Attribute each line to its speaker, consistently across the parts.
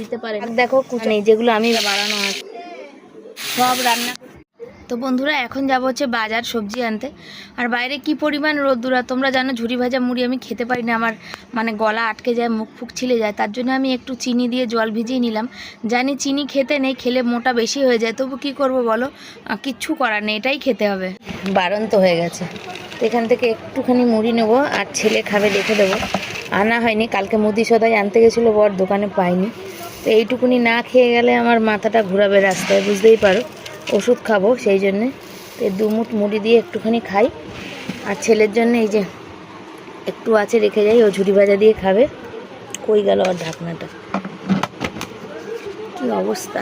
Speaker 1: দিতে পারে দেখো নেই যেগুলো আমি বাড়ানো আছে। সব রান্না। তো বন্ধুরা এখন যাব হচ্ছে বাজার সবজি আনতে। আর বাইরে কি পরিমাণ রোদ্দুরা তোমরা জানো ঝুরি ভাজা মুড়ি আমি খেতে পারি না। আমার মানে গলা আটকে যায় মুখ ফুক ছিলে যায়। তার জন্য আমি একটু চিনি দিয়ে জল ভিজিয়ে নিলাম। জানি চিনি খেতে নেই খেলে মোটা বেশি হয়ে যায়। তবু কি করব বলো? কিচ্ছু করার নেই এটাই খেতে হবে। বারণ তো হয়ে গেছে। তো এখান থেকে একটুখানি মুড়ি নেব আর ছেলে খাবে দেখে দেবো। আনা হয়নি। কালকে মুদি সদাই আনতে গেছিল, বর দোকানে পাইনি তো এইটুকুনি না খেয়ে গেলে আমার মাথাটা ঘুরাবে রাস্তায়, বুঝতেই পারো। ওষুধ খাব সেই জন্যে। তো দুমুট মুড়ি দিয়ে একটুখানি খাই। আর ছেলের জন্য এই যে একটু আছে রেখে যাই, ও ঝুড়ি ভাজা দিয়ে খাবে। কই গেল আর ঢাকনাটা? কি অবস্থা?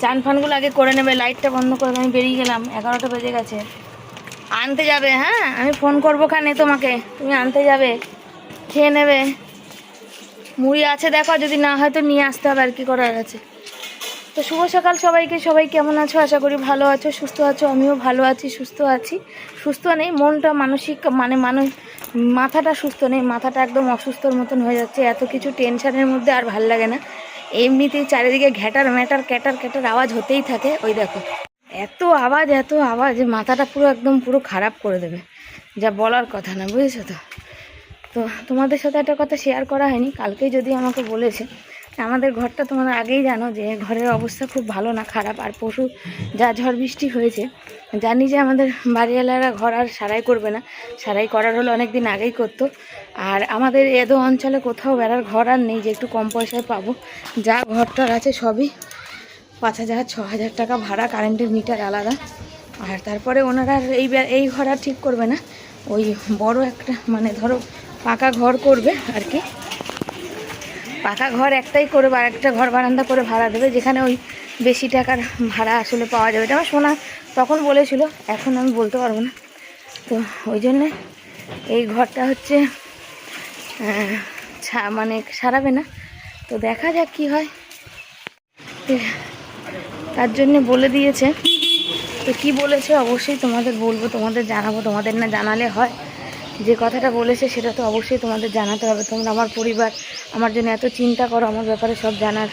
Speaker 1: চান ফানগুলো আগে করে নেবে, লাইটটা বন্ধ করে, আমি বেরিয়ে গেলাম। এগারোটা বেজে গেছে। আনতে যাবে হ্যাঁ? আমি ফোন করব খানে তোমাকে। তুমি আনতে যাবে, খেয়ে নেবে। মুড়ি আছে দেখো, যদি না হয় তো নিয়ে আসতে হবে আর কি করার আছে। তো শুভ সকাল সবাইকে, সবাই কেমন আছো? আশা করি ভালো আছো, সুস্থ আছো, আমিও ভালো আছি, সুস্থ আছি। সুস্থ নেই, মনটা মানসিক মানে মানুষ, মাথাটা সুস্থ নেই, মাথাটা একদম অসুস্থর মতন হয়ে যাচ্ছে, এত কিছু টেনশনের মধ্যে আর ভালো লাগে না। এমনিতেই চারিদিকে ঘ্যাটার ম্যাটার, ক্যাটার ক্যাটার আওয়াজ হতেই থাকে, ওই দেখো। এত আওয়াজ এত আওয়াজ মাথাটা পুরো একদম পুরো খারাপ করে দেবে। যা বলার কথা না, বুঝেছ তো? তো তোমাদের সাথে একটা কথা শেয়ার করা হয়নি, কালকেই যদি আমাকে বলেছে আমাদের ঘরটা তোমরা আগেই জানো যে ঘরের অবস্থা খুব ভালো না, খারাপ। আর পশু, যা ঝড় বৃষ্টি হয়েছে, জানি যে আমাদের বাড়িওয়ালারা ঘর আর সারাই করবে না। সারাই করার হলে অনেক দিন আগেই করতো। আর আমাদের এদো অঞ্চলে কোথাও বেড়ার ঘর আর নেই, যে একটু কম পয়সায় পাবো। যা ঘরটার আছে সবই পাঁচ হাজার, ছ হাজার টাকা ভাড়া কারেন্টের মিটার আলাদা। আর তারপরে ওনারা এই এই ঘর আর ঠিক করবে না। ওই বড় একটা মানে ধরো পাকা ঘর করবে আর কি। পাকা ঘর একটাই করে বা একটা ঘর বারান্দা করে ভাড়া দেবে, যেখানে ওই বেশি টাকার ভাড়া আসলে পাওয়া যাবে। এটা আমার শোনা তখন বলেছিল, এখন আমি বলতে পারব না। তো ওই জন্যে এই ঘরটা হচ্ছে মানে সারাবে না। তো দেখা যাক কি হয়। তার জন্য বলে দিয়েছে। তো কি বলেছে অবশ্যই তোমাদের বলব, তোমাদের জানাব, তোমাদের না জানালে হয়। যে কথাটা বলেছে সেটা তো অবশ্যই তোমাদের জানাতে হবে। তোমরা আমার পরিবার, আমার জন্য এত চিন্তা করো, আমার ব্যাপারে সব জানার।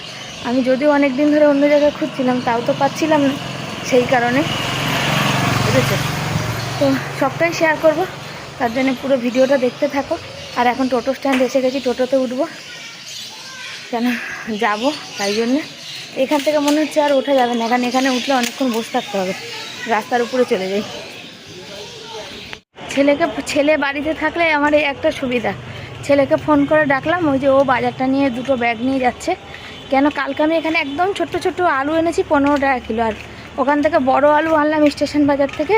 Speaker 1: আমি যদিও অনেক দিন ধরে অন্য জায়গায় খুঁজছিলাম, তাও তো পাচ্ছিলাম না সেই কারণে। বুঝেছ? তো সবটাই শেয়ার করব। তার জন্য পুরো ভিডিওটা দেখতে থাকো। আর এখন টোটো স্ট্যান্ড এসে গেছি, টোটোতে উঠবো। কেন? যাব, তাই জন্যে। এখান থেকে মনে হচ্ছে আর ওঠা যাবে না, কারণ এখানে উঠলে অনেকক্ষণ বসে থাকতে হবে। রাস্তার উপরে চলে যাই। ছেলেকে, ছেলে বাড়িতে থাকলে আমার এই একটা সুবিধা। ছেলেকে ফোন করে ডাকলাম, ওই যে ও বাজারটা নিয়ে দুটো ব্যাগ নিয়ে যাচ্ছে। কেন কালকে আমি এখানে একদম ছোট্ট ছোট্ট আলু এনেছি, পনেরো টাকা কিলো। আর ওখান থেকে বড় আলু আনলাম স্টেশন বাজার থেকে,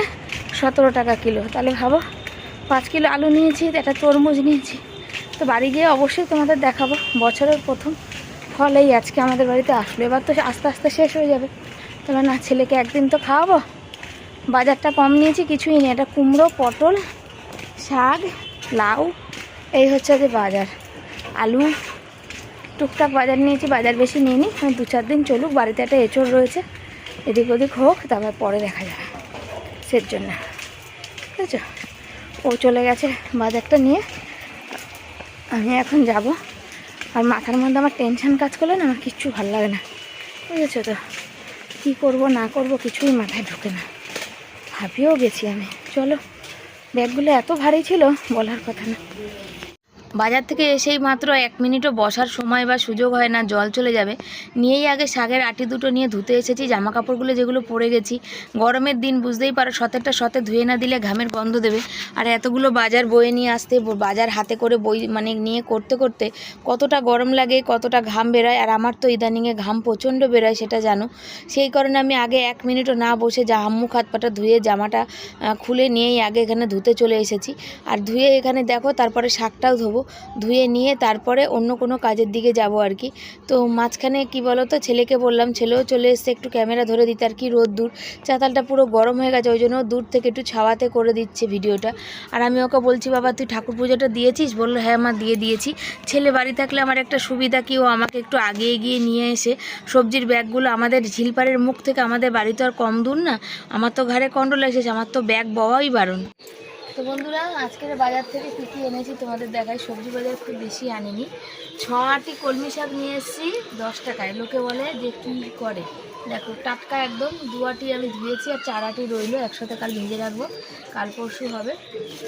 Speaker 1: সতেরো টাকা কিলো। তাহলে ভাবো, পাঁচ কিলো আলু নিয়েছি, একটা তরমুজ নিয়েছি। তো বাড়ি গিয়ে অবশ্যই তোমাদের দেখাবো, বছরের প্রথম। ফল এই আজকে আমাদের বাড়িতে আসলো। এবার তো আস্তে আস্তে শেষ হয়ে যাবে। তাহলে না, ছেলেকে একদিন তো খাওয়াবো। বাজারটা কম নিয়েছি, কিছুই নেই। এটা কুমড়ো, পটল, শাক, লাউ, এই হচ্ছে যে বাজার। আলু, টুকটাক বাজার নিয়েছি, বাজার বেশি নিইনি। আমি দু চার দিন চলুক, বাড়িতে একটা এঁচড় রয়েছে। এদিক ওদিক হোক, তারপর পরে দেখা যাবে। সের জন্য। বুঝেছ? ও চলে গেছে বাজারটা নিয়ে। আমি এখন যাব। আর মাথার মধ্যে আমার টেনশান কাজ করলে না আমার কিচ্ছু ভালো লাগে না। বুঝেছ তো? কী করব, না করব কিছুই মাথায় ঢুকে না। ভাবিও গেছি আমি। চলো, ব্যাগগুলো এত ভারী ছিল, বলার কথা না। বাজার থেকে এসেই মাত্র এক মিনিটও বসার সময় বা সুযোগ হয় না, জল চলে যাবে। নিয়েই আগে শাকের আটি দুটো নিয়ে ধুতে এসেছি জামা কাপড়গুলো যেগুলো পরে গেছি। গরমের দিন বুঝতেই পারো, সতেরটা সতে ধুয়ে না দিলে ঘামের গন্ধ দেবে। আর এতগুলো বাজার বয়ে নিয়ে আসতে, বাজার হাতে করে বই মানে নিয়ে করতে করতে কতটা গরম লাগে, কতটা ঘাম বেরোয়, আর আমার তো ইদানিংয়ে ঘাম প্রচণ্ড বেরোয়, সেটা জানো। সেই কারণে আমি আগে এক মিনিটও না বসে যা হাম্মুখ হাত পাটা ধুয়ে জামাটা খুলে নিয়েই আগে এখানে ধুতে চলে এসেছি। আর ধুয়ে এখানে দেখো, তারপরে শাকটাও ধোবো। ধুয়ে নিয়ে তারপরে অন্য কোনো কাজের দিকে যাব আর কি। তো মাঝখানে কি বলো তো ছেলেকে বললাম, ছেলেও চলে এসছে, একটু ক্যামেরা ধরে দিতে আর কি, রোদ দূর। চাতালটা পুরো গরম হয়ে গেছে, ওই জন্য দূর থেকে একটু ছাওয়াতে করে দিচ্ছে ভিডিওটা। আর আমি ওকে বলছি, বাবা, তুই ঠাকুর পুজোটা দিয়েছিস? বলল হ্যাঁ আমার দিয়ে দিয়েছি। ছেলে বাড়ি থাকলে আমার একটা সুবিধা কি, ও আমাকে একটু আগে এগিয়ে নিয়ে এসে সবজির ব্যাগগুলো আমাদের ঝিলপাড়ের মুখ থেকে আমাদের বাড়ি তো আর কম দূর না, আমার তো ঘাড়ে কন্ট্রোল এসেছে, আমার তো ব্যাগ বওয়াই বারণ। তো বন্ধুরা, আজকের বাজার থেকে কী কী এনেছি তোমাদের দেখায় সবজি বাজার খুব বেশি আনিনি। ছ আটি কলমি শাক নিয়ে এসেছি, দশ টাকায়। লোকে বলে যে কী করে? দেখো, টাটকা একদম, দু আটি আমি ধুয়েছি আর চার আটি রইল, একসাথে কাল ভেজে রাখব। কাল পরশু হবে।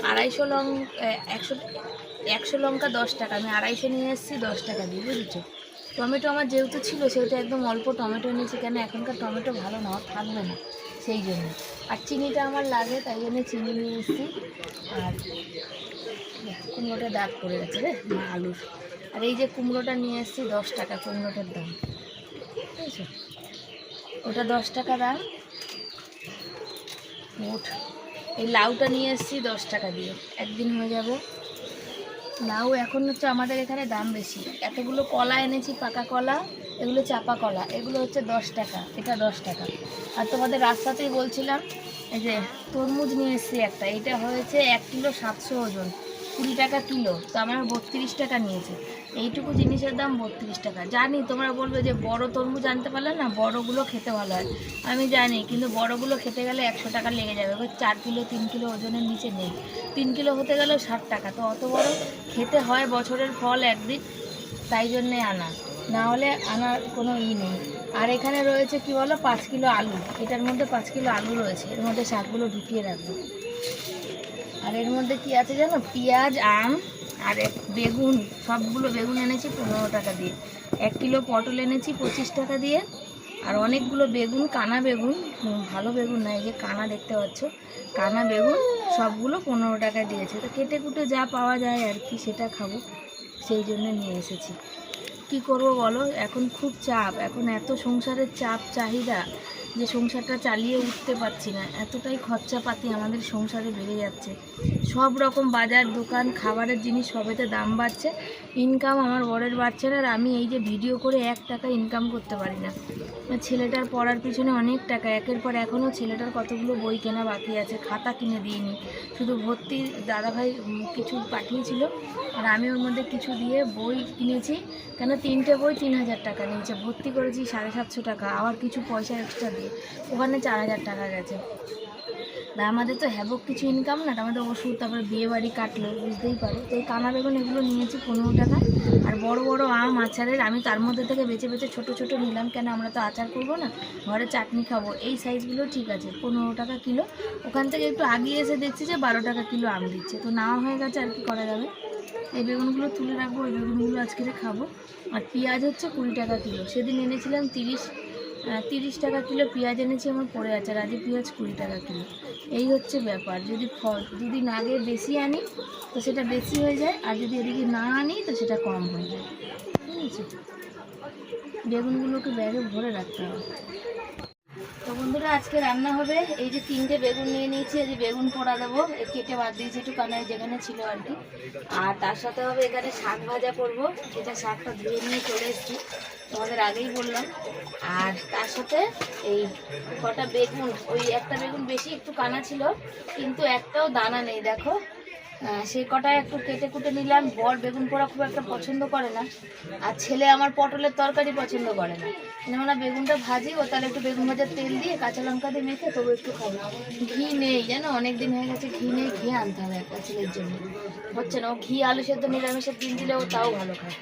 Speaker 1: আড়াইশো লং একশো একশো লঙ্কা দশ টাকা। আমি আড়াইশো নিয়ে এসেছি, দশ টাকা দিয়ে, বুঝেছ? টমেটো আমার যেহেতু ছিল, সেহেতু একদম অল্প টমেটো নিয়েছি কেন এখনকার টমেটো ভালো না, থাকবে না। সেই জন্য। আর চিনিটা আমার লাগে, তাই জন্য চিনি নিয়ে এসেছি। আর কুমড়োটা দাগ পড়ে গেছে রে আলুর। আর এই যে কুমড়োটা নিয়ে এসেছি, দশ টাকা কুমড়োটার দাম। বুঝেছ? ওটা দশ টাকা দাম। মোট। এই লাউটা নিয়ে এসেছি দশ টাকা দিয়ে। একদিন হয়ে যাবে। লাউ এখন হচ্ছে আমাদের এখানে দাম বেশি। এতগুলো কলা এনেছি, পাকা কলা। এগুলো চাপা কলা, এগুলো হচ্ছে দশ টাকা, এটা দশ টাকা। আর তোমাদের রাস্তাতেই বলছিলাম, এই যে তরমুজ নিয়ে এসেছি একটা, এটা হয়েছে এক কিলো সাতশো ওজন, কুড়ি টাকা কিলো, তো আমার বত্রিশ টাকা নিয়েছে। এইটুকু জিনিসের দাম বত্রিশ টাকা। জানি, তোমরা বলবে যে বড় তরমুজ আনতে পারলে না, বড়গুলো খেতে ভালো হয়। আমি জানি, কিন্তু বড়গুলো খেতে গেলে একশো টাকা লেগে যাবে। ওই চার কিলো, তিন কিলো ওজনের নিচে নেই। তিন কিলো হতে গেলেও ষাট টাকা, তো অত বড় খেতে হয় বছরের ফল একদিন, তাই জন্যে আনা। না হলে আনার কোনো ই নেই। আর এখানে রয়েছে কি বলো? পাঁচ কিলো আলু। এটার মধ্যে পাঁচ কিলো আলু রয়েছে। এর মধ্যে শাকগুলো ঢুকিয়ে রাখব। আর এর মধ্যে কি আছে জানো? পেঁয়াজ, আম আর এক বেগুন। সবগুলো বেগুন এনেছি পনেরো টাকা দিয়ে। এক কিলো পটল এনেছি পঁচিশ টাকা দিয়ে। আর অনেকগুলো বেগুন, কানা বেগুন। ভালো বেগুন না, এই যে কানা দেখতে পাচ্ছ। কানা বেগুন, সবগুলো পনেরো টাকা দিয়েছে। তো কেটে কুটে যা পাওয়া যায় আর কি, সেটা খাব। সেই জন্য নিয়ে এসেছি। কি করব বলো? এখন খুব চাপ। এখন এত সংসারের চাপ চাহিদা। যে সংসারটা চালিয়ে উঠতে পারছি না, এতটাই খরচাপাতি আমাদের সংসারে বেড়ে যাচ্ছে। সব রকম বাজার, দোকান, খাবারের জিনিস, সবেতে দাম বাড়ছে। ইনকাম আমার বরের বাড়ছে না, আর আমি এই যে ভিডিও করে এক টাকা ইনকাম করতে পারি না। ছেলেটার পড়ার পিছনে অনেক টাকা, একের পর এখনও ছেলেটার কতগুলো বই কেনা বাকি আছে, খাতা কিনে দিইনি। শুধু ভর্তি দাদাভাই কিছু পাঠিয়েছিল, আর আমি ওর মধ্যে কিছু দিয়ে বই কিনেছি। কেন তিনটে বই তিন হাজার টাকা নিয়েছে, ভর্তি করেছি সাড়ে সাতশো টাকা, আবার কিছু পয়সা এক্সট্রা দিয়ে ওখানে চার হাজার টাকা গেছে। তা আমাদের তো হ্যাবক কিছু ইনকাম না আমাদের ওষুধ, তারপরে বিয়ে বাড়ি কাটলো, বুঝতেই পারো। তো এই কানা বেগুন এগুলো নিয়েছি পনেরো টাকা। আর বড় বড় আম আচারের আমি তার মধ্যে থেকে বেছে বেছে ছোট ছোট নিলাম। কেন আমরা তো আচার করব না? ঘরে চাটনি খাব। এই সাইজগুলো ঠিক আছে, পনেরো টাকা কিলো। ওখান থেকে একটু আগিয়ে এসে দেখছি যে বারো টাকা কিলো আম দিচ্ছে। তো নেওয়া হয়ে গেছে আর কি করা যাবে? এই বেগুনগুলো তুলে রাখব এই বেগুনগুলো আজকে খাব। আর পেঁয়াজ হচ্ছে কুড়ি টাকা কিলো। সেদিন এনেছিলাম তিরিশ তিরিশ টাকা কিলো পেঁয়াজ এনেছি, আমার পড়ে আছে আজকে পেঁয়াজ কুড়ি টাকা কিলো। এই হচ্ছে ব্যাপার, যদি ফল দুদিন আগে বেশি আনি, তো সেটা বেশি হয়ে যায়, আর যদি এদিকে না আনি, তো সেটা কম হয়ে যায়। ঠিক আছে? বেগুনগুলোকে ব্যাগে ভরে রাখতে হবে। তো বন্ধুরা, আজকে রান্না হবে। এই যে তিনটে বেগুন নিয়ে নিয়েছি, এই যে বেগুন পোড়া দেবো। কেটে বাদ দিয়েছি একটু কানায় যেখানে ছিল আর কি। আর তার সাথে হবে এখানে শাক ভাজা করব। এটা শাকটা ধুয়ে নিয়ে চলে এসেছি। তোমাদের আগেই বললাম। আর তার সাথে এই কটা বেগুন, ওই একটা বেগুন বেশি একটু কানা ছিল, কিন্তু একটাও দানা নেই, দেখো। সেই কটা একটু কেটে কুটে নিলাম। বর বেগুন পোড়া খুব একটা পছন্দ করে না। আর ছেলে আমার পটলের তরকারি পছন্দ করে না। যেমন বেগুনটা ভাজি, ও তাহলে একটু বেগুন ভাজার তেল দিয়ে কাঁচা লঙ্কা দিয়ে মেখে তবু একটু খাব। ঘি নেই, জানো? অনেক দিন হয়ে গেছে ঘি নেই, ঘি আনতে হবে একটা ছেলের জন্য। হচ্ছে না, ও ঘি, আলু সেদ্ধ, নিরামিষের দিন দিলে ও তাও ভালো খায়।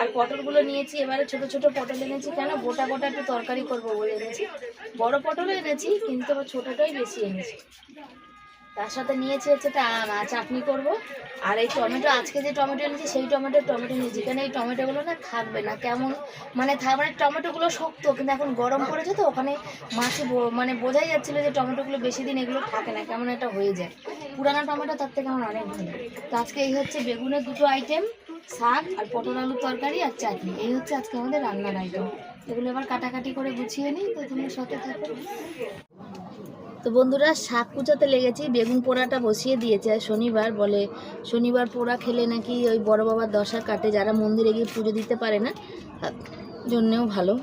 Speaker 1: আর পটলগুলো নিয়েছি, এবারে ছোট ছোট পটল এনেছি কেন? গোটা গোটা একটু তরকারি করব বলে এনেছি। বড় পটলও এনেছি, কিন্তু ছোটোটাই বেশি এনেছি। তার সাথে নিয়েছি হচ্ছে চাটনি করব। আর এই টমেটো, আজকে যে টমেটো এনেছি, সেই টমেটো টমেটো নিয়েছি কেন এই টমেটোগুলো না থাকবে না। কেমন? মানে মানে টমেটোগুলো শক্ত, কিন্তু এখন গরম পড়েছে তো, ওখানে মাছে মানে বোঝাই যাচ্ছিল যে টমেটোগুলো বেশি দিন এগুলো থাকে না, কেমন একটা হয়ে যায়। পুরানো টমেটো তার থেকে আমার অনেক ভালো। তো আজকে এই হচ্ছে বেগুনের দুটো আইটেম শাক আর পটল আলুর তরকারি আর চাটনি। এই হচ্ছে আজকে আমাদের রান্নার আইটেম এগুলো এবার কাটাকাটি করে গুছিয়ে নিই, তো তোমরা সাথে থাকো। তো বন্ধুরা, শাক কুচাতে লেগেছি, বেগুন পোড়াটা বসিয়ে দিয়েছে। আর শনিবার বলে, শনিবার পোড়া খেলে নাকি ওই বড় বাবার দশা কাটে, যারা মন্দিরে গিয়ে পুজো দিতে পারে না, তার জন্যেও ভালো।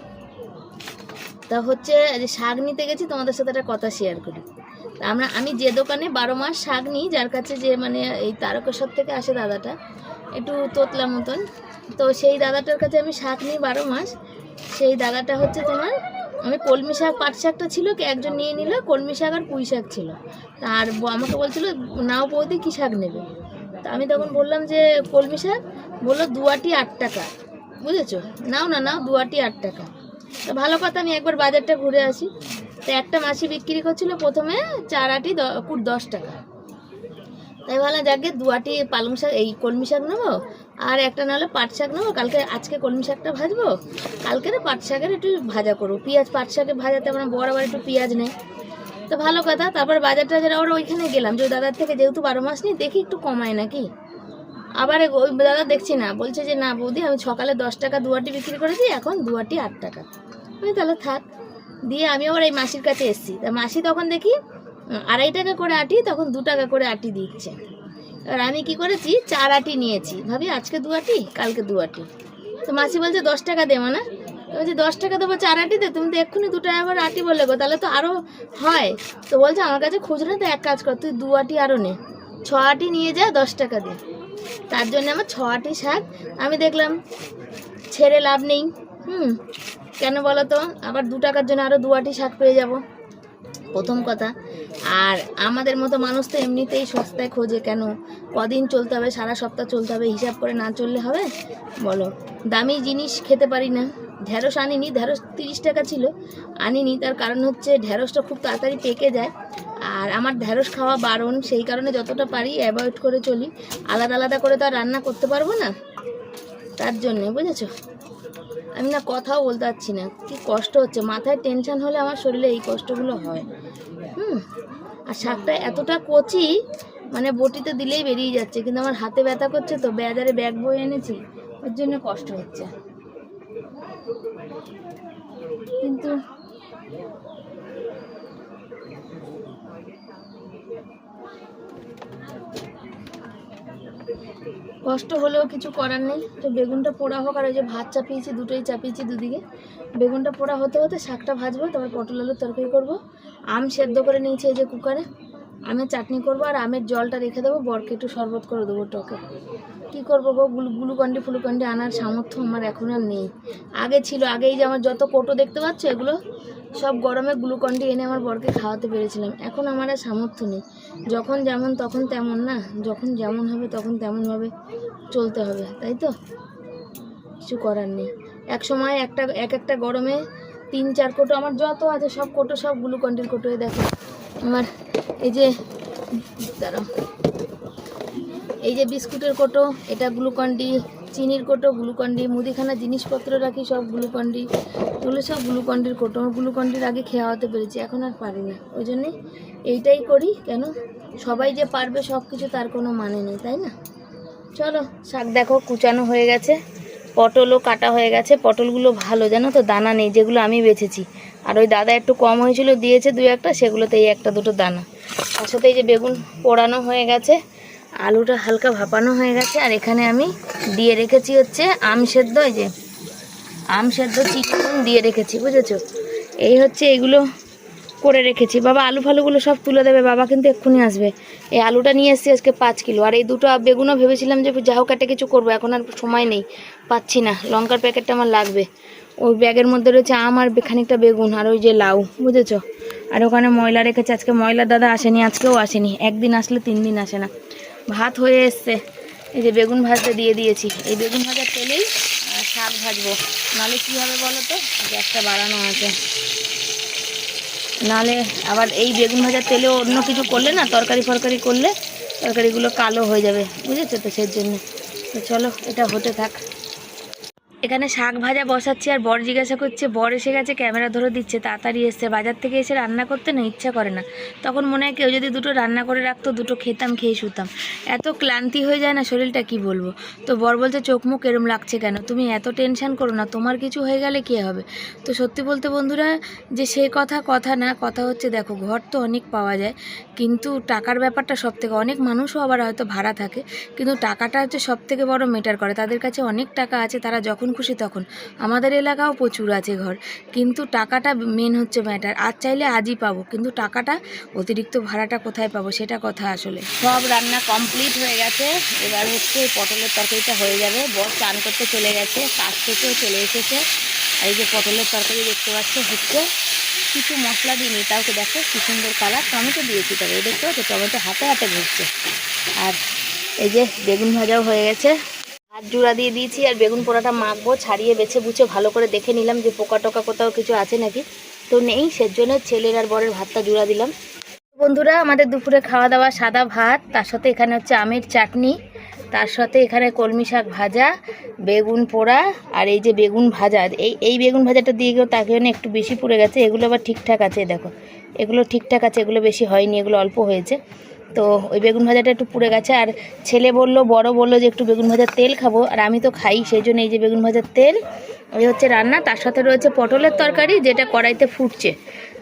Speaker 1: তা হচ্ছে যে শাক নিতে গেছি, তোমাদের সাথে একটা কথা শেয়ার করি। আমরা, আমি যে দোকানে বারো মাস শাক নিই, যার কাছে যে মানে এই তারকেশ্বর থেকে আসে দাদাটা, একটু তোতলা মতন। তো সেই দাদাটার কাছে আমি শাক নিই বারো মাস। সেই দাদাটা হচ্ছে তোমার আমি কলমি শাক, পাট শাকটা ছিল কি একজন নিয়ে নিল, কলমি শাক আর পুঁই শাক ছিল। আর আমাকে বলছিল, নাও বৌদি কী শাক নেবে? তা আমি তখন বললাম যে, কলমি শাক? বলল দুয়াটি আট টাকা। বুঝেছ? নাও না, নাও দুয়াটি আট টাকা। তো ভালো কথা, আমি একবার বাজারটা ঘুরে আসি। তো একটা মাসি বিক্রি করছিল প্রথমে চার আটি কুট দশ টাকা। তাই ভাবলাম, যাকে দুয়াটি পালং শাক, এই কলমি শাক নেব। আর একটা নাহলে পাট শাক নেব, কালকে, আজকে কলমি শাকটা ভাজবো, কালকে না পাট শাকের একটু ভাজা করব। পেঁয়াজ পাট শাকে ভাজাতে আমরা বড় আবার একটু পেঁয়াজ নেই তো ভালো কথা, তারপর বাজার টাজার আবার ওইখানে গেলাম, যে দাদার থেকে যেহেতু বারো মাস নিই, দেখি একটু কমায় নাকি? আবার ওই দাদা দেখছি না, বলছে যে, না বৌদি, আমি সকালে দশ টাকা দুয়াটি বিক্রি করেছি, এখন দুয়াটি আট টাকা। আমি তাহলে থাক। দিয়ে আমি আবার এই মাসির কাছে এসেছি। তা মাসি তখন দেখি আড়াই টাকা করে আটি, তখন দু টাকা করে আটি দিচ্ছে। এবার আমি কি করেছি? চার আটি নিয়েছি। ভাবি, আজকে দু আটি? কালকে দু আটি। তো মাসি বলছে, দশ টাকা দেবো না বলছি, দশ টাকা দেবো, চার আটি দে। তুমি তো এক্ষুনি দু টাকা করে আটি বলে গো। তাহলে তো আরও হয়। তো বলছে, আমার কাছে খুচরো তো এক কাজ কর, তুই দু আটি আরও নে। ছ আটি নিয়ে যা, দশ টাকা দে। তার জন্য আমার ছ আটি শাক। আমি দেখলাম, ছেড়ে লাভ নেই। হুম, কেন বলো তো? আবার দু টাকার জন্য আরও দু আটি শাক পেয়ে যাব। প্রথম কথা। আর আমাদের মতো মানুষ তো এমনিতেই সস্তায় খোঁজে কেন? কদিন চলতে হবে, সারা সপ্তাহ চলতে হবে, হিসাব করে না চললে হবে? বলো। দামি জিনিস খেতে পারি না। ঢ্যাঁড়স আনিনি ঢ্যাঁড়স তিরিশ টাকা ছিল, আনিনি। তার কারণ হচ্ছে ঢ্যাঁড়সটা খুব তাড়াতাড়ি পেকে যায়। আর আমার ঢ্যাঁড়স খাওয়া বারণ, সেই কারণে যতটা পারি অ্যাভয়েড করে চলি। আলাদা আলাদা করে তো আর রান্না করতে পারব না। তার জন্যে, বুঝেছ? আমি না কথাও বলতে পারছি না। কি কষ্ট হচ্ছে? মাথায় টেনশন হলে আমার শরীরে এই কষ্টগুলো হয়। হুম। আর শাকটা এতটা কচি মানে বটিতে দিলেই বেরিয়ে যাচ্ছে, কিন্তু আমার হাতে ব্যথা করছে তো বাজারে ব্যাগ বয়ে এনেছি, ওর জন্য কষ্ট হচ্ছে। কিন্তু কষ্ট হলেও কিছু করার নেই। তো বেগুনটা পোড়া হোক আর ওই যে ভাত চাপিয়েছি, দুটোই চাপিয়েছি দুদিকে। বেগুনটা পোড়া হতে হতে শাকটা ভাজবো, তারপর পটল আলুর তরকারি করব। আম সেদ্ধ করে নিয়েছি এই যে কুকারে। আমের চাটনি করব আর আমের জলটা রেখে দেবো, বরকে একটু শরবত করে দেবো টকে। কী করব গো? গুলু গ্লুকন্ডি ফুলুকন্ডি আনার সামর্থ্য আমার এখন আর নেই। আগে ছিল, আগেই যে আমার যত কোটো দেখতে পাচ্ছ এগুলো সব গরমে গ্লুকন্ডি এনে আমার বরকে খাওয়াতে পেরেছিলাম। এখন আমার আর সামর্থ্য নেই। যখন যেমন তখন তেমন না, যখন যেমন হবে তখন তেমনভাবে চলতে হবে, তাই তো? কিছু করার নেই। এক সময় একটা, এক একটা গরমে তিন, চার কোটো আমার যত আছে সব কোটো সব গ্লুকন্ডির কোটোয় দেখো। আমার এই যে, দাঁড়াও। এই যে বিস্কুটের কোটো, এটা গ্লুকন্ডি চিনির কোটো, গ্লুকন্ডি, মুদিখানা জিনিসপত্র রাখি, সব গ্লুকন্ডি এগুলো সব গ্লুকন্ডির কোটো। আমার গ্লুকন্ডির আগে খেয়া হতে পেরেছি, এখন আর পারি না ওই জন্যে এইটাই করি, কেন? সবাই যে পারবে সব কিছু তার কোনো মানে নেই, তাই না? চলো, শাক দেখো, কুচানো হয়ে গেছে, পটলও কাটা হয়ে গেছে, পটলগুলো ভালো, জানো তো, দানা নেই, যেগুলো আমি বেছেছি। আর ওই দাদা একটু কম হয়েছিল, দিয়েছে দুই একটা, সেগুলোতে এই একটা দুটো দানা। তার সাথে এই যে বেগুন পোড়ানো হয়ে গেছে আলুটা হালকা ভাপানো হয়ে গেছে, আর এখানে আমি দিয়ে রেখেছি হচ্ছে আম সেদ্ধ, এই যে আম সেদ্ধ চিকেন দিয়ে রেখেছি, বুঝেছ? এই হচ্ছে এগুলো করে রেখেছি। বাবা, আলু ফালুগুলো সব তুলে দেবে, বাবা কিন্তু এক্ষুনি আসবে। এই আলুটা নিয়ে এসেছি আজকে পাঁচ কিলো, আর এই দুটো বেগুনও ভেবেছিলাম যে যা হোক একটা কিছু করব, এখন আর সময় নেই, পাচ্ছি না। লঙ্কার প্যাকেটটা আমার লাগবে। ওই ব্যাগের মধ্যে রয়েছে আম আর খানিকটা বেগুন, আর ওই যে লাউ, বুঝেছ? আর ওখানে ময়লা রেখেছে, আজকে ময়লা দাদা আসেনি, আজকেও আসেনি। একদিন আসলে তিন দিন আসে না। ভাত হয়ে এসছে। এই যে বেগুন ভাজতে দিয়ে দিয়েছি। এই বেগুন ভাজার তেলেই শাক ভাজবো। নাহলে কী হবে বলো তো? গ্যাসটা বাড়ানো আছে। নাহলে আবার এই বেগুন ভাজার তেলে অন্য কিছু করলে না, তরকারি ফরকারি করলে তরকারিগুলো কালো হয়ে যাবে। বুঝেছ তো? সেই জন্য। তো চলো, এটা হতে থাক। এখানে শাক ভাজা বসাচ্ছি আর বর জিজ্ঞাসা করছে, বর এসে গেছে, ক্যামেরা ধরে দিচ্ছে, তাড়াতাড়ি এসছে, বাজার থেকে এসে রান্না করতে না, ইচ্ছা করে না। তখন মনে হয় কেউ যদি দুটো রান্না করে রাখতো, দুটো খেতাম, খেয়ে শুতাম। এত ক্লান্তি হয়ে যায় না শরীরটা, কি বলব? তো বর বলছে, চোখ মুখ এরম লাগছে কেন? তুমি এত টেনশান করো না, তোমার কিছু হয়ে গেলে কী হবে? তো সত্যি বলতে বন্ধুরা, যে সে কথা কথা না, কথা হচ্ছে, দেখো, ঘর তো অনেক পাওয়া যায়, কিন্তু টাকার ব্যাপারটা সব থেকে অনেক মানুষও আবার হয়তো ভাড়া থাকে, কিন্তু টাকাটা হচ্ছে সব থেকে বড় মেটার করে। তাদের কাছে অনেক টাকা আছে, তারা যখন খুশি তখন। আমাদের এলাকাও প্রচুর আছে ঘর। কিন্তু টাকাটা মেন হচ্ছে ম্যাটার আজ চাইলে আজই পাবো, কিন্তু টাকাটা, অতিরিক্ত ভাড়াটা কোথায় পাবো সেটা কথা আসলে। সব রান্না কমপ্লিট হয়ে গেছে। এবার হচ্ছে পটলের তরকারিটা হয়ে যাবে। বর চান করতে চলে গেছে, কাজ থেকেও চলে এসেছে। আর এই যে পটলের তরকারি দেখতে পাচ্ছ হচ্ছে। কিছু মশলা দিইনি তো দেখো কি সুন্দর কালার টমেটো দিয়েছি তবে দেখতে পাচ্ছ টমেটো হাতে হাতে ঘুরছে আর এই যে বেগুন ভাজাও হয়ে গেছে। হাত জোড়া দিয়ে দিয়েছি, আর বেগুন পোড়াটা মাখবো, ছাড়িয়ে বেছে বুঝে ভালো করে দেখে নিলাম যে পোকা টোকা কোথাও কিছু আছে নাকি। তো নেই, সেজন্য ছেলের আর বরের ভাতটা জোড়া দিলাম। বন্ধুরা, আমাদের দুপুরে খাওয়া দাওয়া সাদা ভাত, তার সাথে এখানে হচ্ছে আমের চাটনি, তার সাথে এখানে কলমি শাক ভাজা, বেগুন পোড়া, আর এই যে বেগুন ভাজা, এই এই বেগুন ভাজাটা দিয়ে গেও জন্য একটু বেশি পুড়ে গেছে, এগুলো আবার ঠিকঠাক আছে, দেখো। এগুলো ঠিকঠাক আছে, এগুলো বেশি হয়নি, এগুলো অল্প হয়েছে। তো ওই বেগুন ভাজাটা একটু পুড়ে গেছে। আর ছেলে বলল, বড় বলল যে একটু বেগুন ভাজার তেল খাব। আর আমি তো খাই, সেই জন্য এই যে বেগুন ভাজার তেল, এই হচ্ছে রান্না। তার সাথে রয়েছে পটলের তরকারি, যেটা কড়াইতে ফুটছে।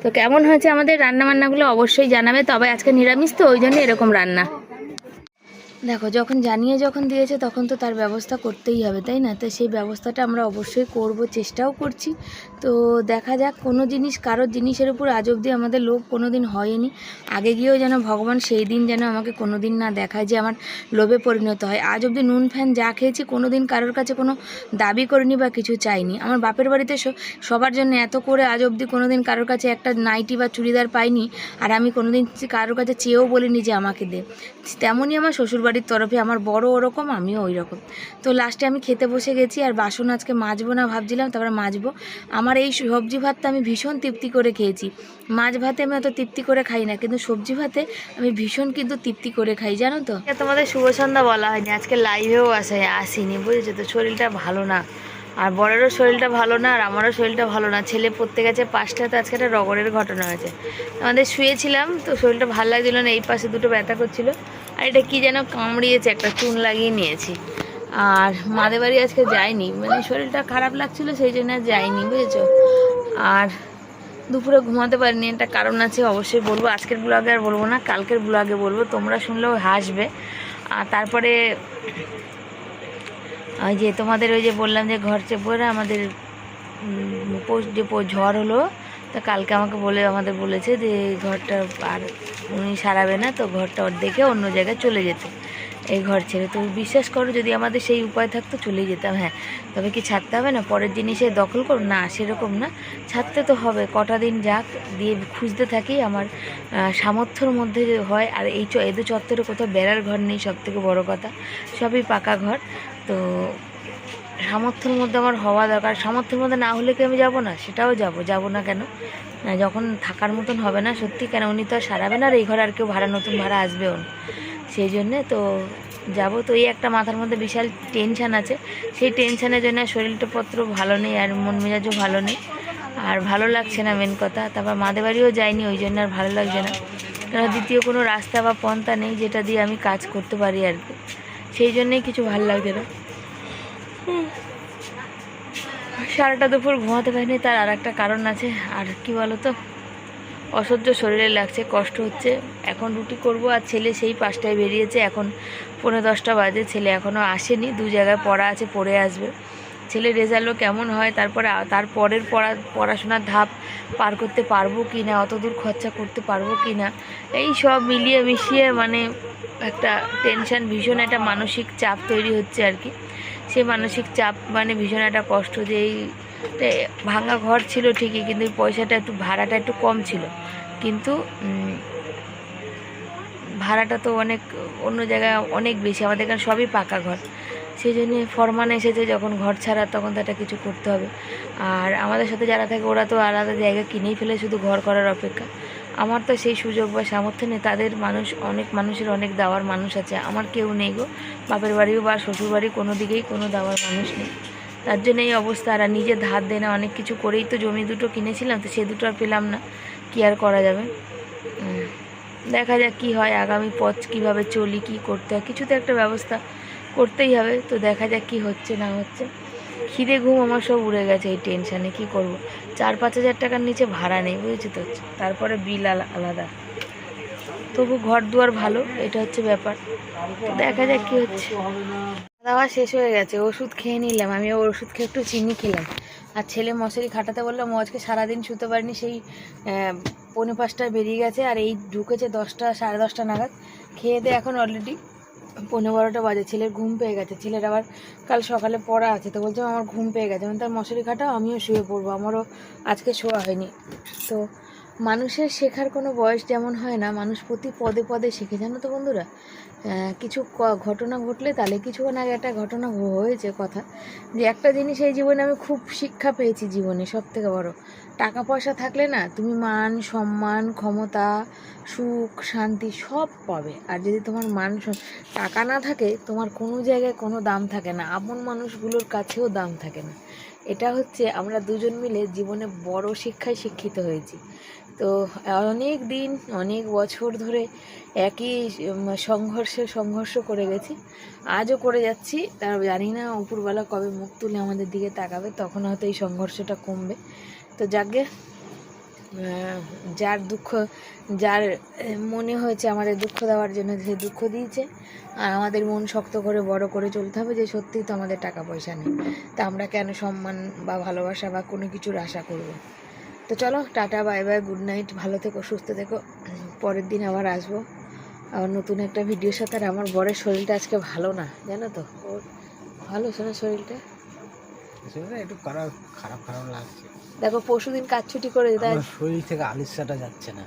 Speaker 1: তো কেমন হয়েছে আমাদের রান্না বান্নাগুলো অবশ্যই জানাবে, তবে আজকে নিরামিষ তো, ওই জন্য এরকম রান্না। দেখো, যখন জানিয়ে যখন দিয়েছে, তখন তো তার ব্যবস্থা করতেই হবে, তাই না? তো সেই ব্যবস্থাটা আমরা অবশ্যই করব, চেষ্টাও করছি। তো দেখা যাক, কোনো জিনিস, কারোর জিনিসের উপর আজ অবধি আমাদের লোভ কোনো দিন হয়নি। আগে গিয়েও যেন ভগবান সেই দিন যেন আমাকে কোনো দিন না দেখায় যে আমার লোভে পরিণত হয়। আজ অবধি নুন, ফ্যান যা খেয়েছি কোনো দিন কারোর কাছে কোনো দাবি করিনি বা কিছু চাইনি। আমার বাপের বাড়িতে সবার জন্য এত করে আজ অবধি কোনো দিন কারোর কাছে একটা নাইটি বা চুড়িদার পাইনি আর আমি কোনো দিন কারোর কাছে চেয়েও বলিনি যে আমাকে দে। তেমনই আমার শ্বশুরবাড়ির তরফে আমার বড় ওরকম, আমিও ওই রকম তো লাস্টে আমি খেতে বসে গেছি আর বাসন আজকে মাজবো না ভাবছিলাম, তারপরে মাজবো। আমার এই সবজি ভাতটা আমি ভীষণ তৃপ্তি করে খেয়েছি। মাছ ভাতে আমি অত তৃপ্তি করে খাই না, কিন্তু সবজি ভাতে আমি ভীষণ কিন্তু তৃপ্তি করে খাই, জানো তো? তোমাদের শুভ সন্ধ্যা বলা হয়নি, আজকে লাইভেও আসে আসিনি, বুঝেছ তো? শরীরটা ভালো না। আর বড়েরও শরীরটা ভালো না, আর আমারও শরীরটা ভালো না। ছেলে পড়তে গেছে পাঁচটাতে আজকে একটা রগরের ঘটনা হয়েছে। আমাদের শুয়েছিলাম, তো শরীরটা ভালো লাগছিল না, এই পাশে দুটো ব্যথা করছিল। আর এটা কি যেন কামড়িয়েছে, একটা চুন লাগিয়ে নিয়েছি। আর মাদের বাড়ি আজকে যাইনি। মানে শরীরটা খারাপ লাগছিল, সেই জন্য আর যাইনি, বুঝেছ? আর দুপুরে ঘুমাতে পারিনি, একটা কারণ আছে, অবশ্যই বলব। আজকের ব্লগে আর বলব না, কালকের ব্লগে বলব, তোমরা শুনলেও হাসবে। আর তারপরে, ওই যে তোমাদের ওই যে বললাম যে ঘর চেপরে আমাদের যে ঝড় হলো, তা কালকে আমাকে বলে, আমাদের বলেছে যে ঘরটা আর উনি সারাবে না, তো ঘরটা দেখে অন্য জায়গায় চলে যেত। এই ঘর ছেড়ে। তো বিশ্বাস করো, যদি আমাদের সেই উপায় থাকতো চলে যেতাম হ্যাঁ। তবে কি ছাড়তে হবে না? পরের জিনিসে দখল করো? না, সেরকম না। ছাড়তে তো হবে। কটা দিন যাক, দিয়ে খুঁজতে থাকি আমার সামর্থ্যর মধ্যে হয়। আর এই চ এদু চত্বরে কোথাও বেড়ার ঘর নেই, সবথেকে বড়ো কথা। সবই পাকা ঘর। তো সামর্থ্যের মধ্যে আমার হওয়া দরকার। সামর্থ্যের মধ্যে না হলে কি আমি যাব না? সেটাও যাব যাব না কেন? যখন থাকার মতন হবে না, সত্যি কেন? উনি তো আর সারাবেন আর এই ঘরে আর কেউ ভাড়া, নতুন ভাড়া আসবেও না। সেই জন্যে তো যাব। তো এই একটা মাথার মধ্যে বিশাল টেনশান আছে। সেই টেনশানের জন্য শরীরটা পত্র ভালো নেই আর মন মেজাজও ভালো নেই। আর ভালো লাগছে না মেন কথা। তারপর মাদের বাড়িও যাইনি ওই জন্য আর ভালো লাগছে না। কারণ দ্বিতীয় কোনো রাস্তা বা পন্থা নেই যেটা দিয়ে আমি কাজ করতে পারি আর কি। সেই জন্যেই কিছু ভালো লাগছে না। সারাটা দুপুর ঘুমাতে পারিনি, তার আর একটা কারণ আছে। আর কি বলো তো অসহ্য শরীরে লাগছে, কষ্ট হচ্ছে। এখন রুটি করব আর ছেলে সেই পাঁচটায় বেরিয়েছে। এখন পনেরো দশটা বাজে, ছেলে এখনও আসেনি। দু জায়গায় পড়া আছে, পড়ে আসবে। ছেলে রেজাল্টও কেমন হয়? তারপরে তারপরের পড়া পড়াশোনার ধাপ পার করতে পারব কি না? অত দূর খরচা করতে পারব কি না? এই সব মিলিয়ে মিশিয়ে মানে একটা টেনশন ভীষণ একটা মানসিক চাপ তৈরি হচ্ছে আর কি। সেই মানসিক চাপ মানে ভীষণ একটা কষ্ট যে এই ভাঙা ঘর ছিল ঠিকই, কিন্তু পয়সাটা একটু, ভাড়াটা একটু কম ছিল। কিন্তু ভাড়াটা তো অনেক, অন্য জায়গায় অনেক বেশি, আমাদের এখানে সবই পাকা ঘর। সেই জন্য ফরমান এসেছে, যখন ঘর ছাড়া তখন তো একটা কিছু করতে হবে। আর আমাদের সাথে যারা থাকে, ওরা তো আলাদা জায়গা কিনেই ফেলে, শুধু ঘর করার অপেক্ষা। আমার তো সেই সুযোগ বা সামর্থ্য নেই। তাদের মানুষ, অনেক মানুষের অনেক দাওয়ার মানুষ আছে। আমার কেউ নেই গো। বাপের বাড়িও বা শ্বশুর বাড়ি কোনো দিকেই কোনো দাওয়ার মানুষ নেই। তার জন্য এই অবস্থা। আর নিজে ধার দেনা অনেক কিছু করেই তো জমি দুটো কিনেছিলাম, তো সে দুটো আর পেলাম না। কি আর করা যাবে? দেখা যাক কি হয়। আগামী পথ কীভাবে চলি, কি করতে হয়। কিছু তো একটা ব্যবস্থা করতেই হবে। তো দেখা যাক কি হচ্ছে, না হচ্ছে। খিদে ঘুম আমার সব উড়ে গেছে, এই টেনশানে কি করব? চার পাঁচ হাজার টাকার নিচে ভাড়া নেই, বুঝেছি তো? তারপরে বিল আলা- আলাদা। তবু ঘর দুয়ার ভালো, এটা হচ্ছে ব্যাপার। দেখা যাক কি হচ্ছে। দাওয়া শেষ হয়ে গেছে, ওষুধ খেয়ে নিলাম। আমি ওর ওষুধ খেয়ে একটু চিনি খেলাম। আর ছেলে মশারি খাটাতে বললাম ও আজকে সারাদিন শুতে পারিনি, সেই পৌনে পাঁচটায় বেরিয়ে গেছে, আর এই ঢুকেছে দশটা, সাড়ে দশটা নাগাদ। খেয়ে দিয়ে এখন অলরেডি পনেরো বারোটা বাজে, ছেলের ঘুম পেয়ে গেছে। ছেলের আবার কাল সকালে পড়া আছে, তো বলছে, আমার ঘুম পেয়ে গেছে। তার মশারি খাটাও, আমিও শুয়ে পড়ব। আমারও আজকে শোয়া হয়নি। তো মানুষের শেখার কোনো বয়স যেমন হয় না, মানুষ প্রতি পদে পদে শেখে। জানো তো বন্ধুরা কিছু ঘটনা ঘটলে তাহলে কিছুক্ষণ আগে একটা ঘটনা হয়েছে কথা, যে একটা জিনিস এই জীবনে আমি খুব শিক্ষা পেয়েছি জীবনে সব থেকে বড়। টাকা পয়সা থাকলে না তুমি মান, সম্মান, ক্ষমতা, সুখ, শান্তি সব পাবে। আর যদি তোমার মান টাকা না থাকে, তোমার কোনো জায়গায় কোনো দাম থাকে না। আপন মানুষগুলোর কাছেও দাম থাকে না। এটা হচ্ছে আমরা দুজন মিলে জীবনে বড় শিক্ষায় শিক্ষিত হয়েছি। তো অনেক দিন, অনেক বছর ধরে একই সংঘর্ষে, সংঘর্ষ করে গেছি। আজও করে যাচ্ছি। তার জানি না উপরবেলা কবে মুখ তুলে আমাদের দিকে তাকাবে, তখন হয়তো এই সংঘর্ষটা কমবে। তো যাকে যার দুঃখ, যার মনে হয়েছে আমাদের দুঃখ দেওয়ার জন্য সে দুঃখ দিয়েছে। আর আমাদের মন শক্ত করে, বড় করে চলতে হবে যে সত্যিই তো আমাদের টাকা পয়সা নেই। তা আমরা কেন সম্মান বা ভালোবাসা বা কোনো কিছুর আশা করব? তো চলো, ta-ta, bye bye, good night, ভালো থেকো, সুস্থ থেকো। পরের দিন আবার আসব। আবার নতুন একটা ভিডিওর সাথে। আর আমার বরের শরীরটা আজকে ভালো না, জানো তো? ওর, ভালো শোনো শরীরটা।
Speaker 2: একটু খারাপ খারাপ খারাপ লাগছে।
Speaker 1: দেখো পরশু দিন কাজ ছুটি করে তাই
Speaker 2: শরীর থেকে আলিসাটা যাচ্ছে না।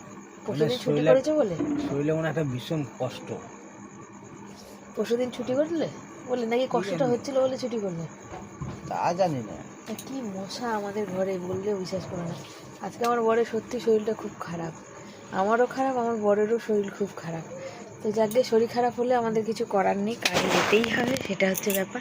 Speaker 1: ছুটি
Speaker 2: শরীরে-
Speaker 1: করেছে বলে?
Speaker 2: শরীরে মনে একটা ভীষণ কষ্ট।
Speaker 1: পরশু দিন ছুটি করলে? বলে নাকি কষ্টটা হচ্ছিল বলে ছুটি করলে?
Speaker 2: তা জানি না।
Speaker 1: কি মশা আমাদের ঘরে বললেও বিশ্বাস করে না। আজকে আমার বরের সত্যি শরীরটা খুব খারাপ। আমারও খারাপ আমার বরেরও শরীর খুব খারাপ। তো যাকে শরীর খারাপ হলে আমাদের কিছু করার নেই কাজে যেতেই হবে সেটা হচ্ছে ব্যাপার।